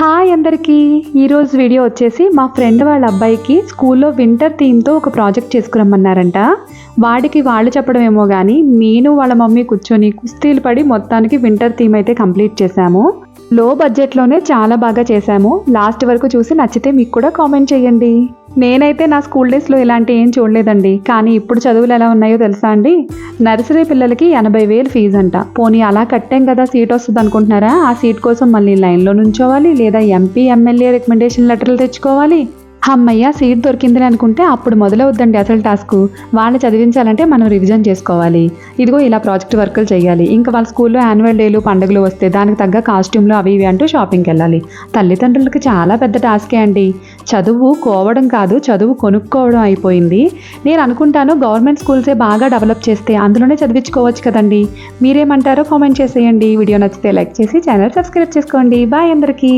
Hi అందరికీ. ఈరోజు video వచ్చేసి మా ఫ్రెండ్ వాళ్ళ అబ్బాయికి స్కూల్లో వింటర్ థీమ్తో ఒక ప్రాజెక్ట్ చేసుకురమ్మన్నారంట. వాడికి వాళ్ళు చెప్పడం ఏమో కానీ నేను వాళ్ళ మమ్మీ కూర్చొని కుస్తీలు పడి మొత్తానికి వింటర్ థీమ్ అయితే కంప్లీట్ చేశాము. లో బడ్జెట్లోనే చాలా బాగా చేశాము. లాస్ట్ వరకు చూసి నచ్చితే మీకు కూడా కామెంట్ చేయండి. నేనైతే నా స్కూల్ డేస్లో ఇలాంటి ఏం చూడలేదండి. కానీ ఇప్పుడు చదువులు ఎలా ఉన్నాయో తెలుసా అండి? నర్సరీ పిల్లలకి ఎనభై వేలు ఫీజు అంట. పోనీ అలా కట్టాం కదా సీట్ వస్తుంది అనుకుంటున్నారా? ఆ సీట్ కోసం మళ్ళీ లైన్లో నుంచోవాలి లేదా ఎంపీ ఎమ్మెల్యే రికమెండేషన్ లెటర్లు తెచ్చుకోవాలి? అమ్మయ్య సీట్ దొరికిందని అనుకుంటే అప్పుడు మొదలవుద్దండి అసలు టాస్క్. వాళ్ళని చదివించాలంటే మనం రివిజన్ చేసుకోవాలి. ఇదిగో ఇలా ప్రాజెక్ట్ వర్కులు చేయాలి. ఇంకా వాళ్ళ స్కూల్లో యాన్యువల్ డేలు పండుగలు వస్తే దానికి తగ్గ కాస్ట్యూమ్లు అవి ఇవి అంటూ షాపింగ్కి వెళ్ళాలి తల్లిదండ్రులకి చాలా పెద్ద టాస్కే అండి. చదువు కోవడం కాదు చదువు కొనుక్కోవడం అయిపోయింది. నేను అనుకుంటాను గవర్నమెంట్ స్కూల్సే బాగా డెవలప్ చేస్తే అందులోనే చదివించుకోవచ్చు కదండి. మీరేమంటారో కామెంట్ చేసేయండి. వీడియో నచ్చితే లైక్ చేసి ఛానల్ సబ్స్క్రైబ్ చేసుకోండి. బాయ్ అందరికీ.